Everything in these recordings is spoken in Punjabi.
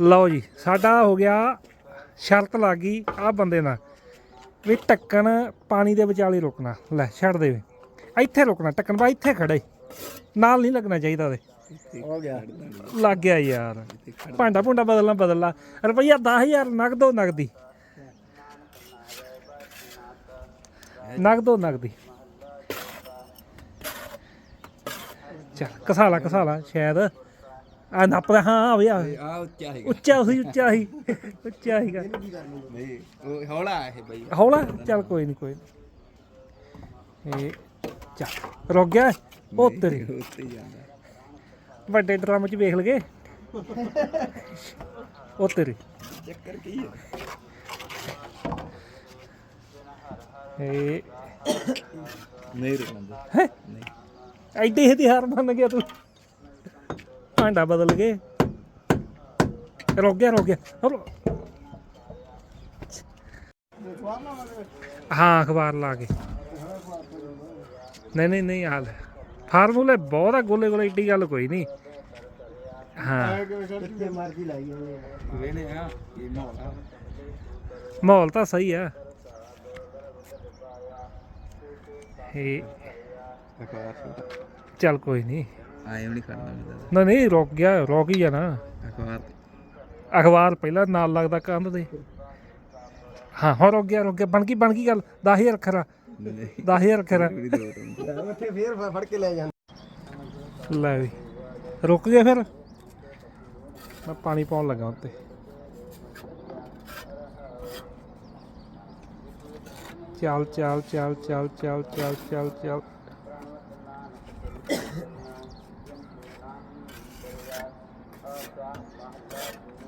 ਲਓ ਜੀ ਸਾਡਾ ਹੋ ਗਿਆ ਸ਼ਰਤ ਲੱਗ ਗਈ ਆ ਬੰਦੇ ਨਾਲ ਵੀ ਟੱਕਣ ਪਾਣੀ ਦੇ ਵਿਚਾਲੇ ਰੁਕਣਾ। ਲੈ ਛੱਡ ਦੇ। ਵੇ। ਇੱਥੇ ਰੁਕਣਾ ਟੱਕਣ ਬਾ ਇੱਥੇ ਖੜੇ ਨਾਲ ਨਹੀਂ ਲੱਗਣਾ ਚਾਹੀਦਾ ਉਹਦੇ ਹੋ ਗਿਆ। ਲੱਗ ਗਿਆ ਯਾਰ। ਭਾਂਡਾ ਭੁੰਡਾ ਬਦਲਣਾ ਬਦਲਣਾ। ਰੁਪਈਆ 10000 ਨਗਦੋ ਨਗਦੀ। ਨਗਦੋ ਨਗਦੀ। ਚੱਲ ਕਸਾਲਾ ਕਸਾਲਾ ਸ਼ਾਇਦ। ਆ ਨੱਪਦਾ ਹਾਂ ਆ ਆ ਉੱਚਾ ਹੈਗਾ ਉੱਚਾ ਸੀ ਉੱਚਾ ਸੀ ਉੱਚਾ ਸੀਗਾ। ਨਹੀਂ ਉਹ ਹੌਲਾ ਹੈ ਬਈ। ਹੌਲਾ? ਚੱਲ ਕੋਈ ਨਹੀਂ ਕੋਈ ਨੀ। ਇਹ ਚੱਲ ਰੁਕ ਗਿਆ ਉਹ ਤੇਰੀ। ਉੱਤੇ ਹੀ ਜਾਂਦਾ। ਵੱਡੇ ਡਰਮ ਚ ਵੇਖ ਲਗੇ। ਉਹ ਤੇਰੀ। ਚੱਕਰ ਕੀ ਹੈ ਇਹ ਨਹੀਂ ਰੁਕਣਾ। ਹੈ? ਨਹੀਂ। ਐਡੇ ਹੀ ਤਿਹਾਰ ਬਣ ਗਿਆ ਤੂੰ। ਭਾਂਡਾ ਬਦਲ ਗਏ ਰੁਕ ਗਿਆ ਰੁਕ ਗਿਆ। ਹਾਂ ਅਖਬਾਰ ਲਾ ਕੇ। ਨਹੀਂ ਨਹੀਂ ਨਹੀਂ ਹਾਲ ਫਾਰਮੂਲੇ ਬਹੁਤ ਆ ਗੋਲੇ ਗੋਲੇ ਏਡੀ ਗੱਲ ਕੋਈ ਨਹੀਂ। ਹਾਂ। ਕਿੱਥੇ ਮਰਜ਼ੀ ਲਾਈ ਵੇਨੇ ਆ ਇਹ ਮੌਲਾ ਮਾਹੌਲ ਤਾਂ ਸਹੀ ਆ। ਇਹ ਚੱਲ ਕੋਈ ਨਹੀਂ। ਆਏ ਨਹੀਂ ਕਰਨਾ ਮੈਂ ਨਾ ਨਹੀਂ ਰੁਕ ਗਿਆ ਰੁਕ ਹੀ ਆ ਨਾ ਅਖਬਾਰ ਅਖਬਾਰ ਪਹਿਲਾਂ ਨਾਲ ਲੱਗਦਾ ਕੰਧ ਦੇ ਹਾਂ ਹੋ ਰੁਕ ਗਿਆ ਰੁਕ ਗਿਆ। ਬਣ ਗਈ ਬਣ ਗਈ ਗੱਲ। 10000 ਖਰਾ ਨਹੀਂ। 10000 ਖਰਾ ਉੱਥੇ ਫੇਰ ਫੜ ਕੇ ਲੈ ਜਾਂਦਾ। ਲੈ ਵੀ। ਰੁਕ ਗਏ ਫਿਰ। ਮੈਂ ਪਾਣੀ ਪਾਉਣ ਲੱਗਾ ਉੱਤੇ। ਚੱਲ ਚੱਲ ਚੱਲ ਚੱਲ ਚੱਲ ਚੱਲ ਚੱਲ ਚੱਲ।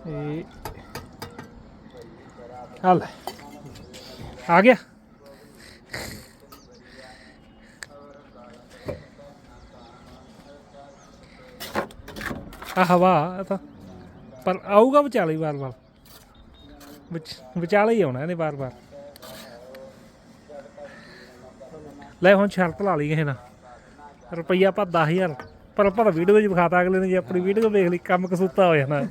ਇਹ ਆ ਆ ਗਿਆ। ਆ ਹਵਾ, ਇਹ ਤਾਂ ਪਰ ਆਊਗਾ ਵਿਚਾਲੇ ਹੀ ਵਾਰ-ਵਾਰ ਵਿੱਚ, ਵਿਚਾਲੇ ਹੀ ਆਉਣਾ ਇਹਨੇ ਵਾਰ-ਵਾਰ ਲੈ ਹੁਣ ਸ਼ਰਤ ਲਾ ਲਈ ਕਿਸੇ ਨਾਲ। ਰੁਪਈਆ ਆਪਾਂ 10000 ਪਰ ਆਪਾਂ ਤਾਂ ਵੀਡੀਓ 'ਚ ਵਿਖਾਤਾ ਅਗਲੇ ਨੇ ਜੇ, ਆਪਣੀ ਵੀਡੀਓ ਵੇਖ ਲਈ, ਕੰਮ ਕਸੂਤਾ ਹੋ ਜਾਣਾ।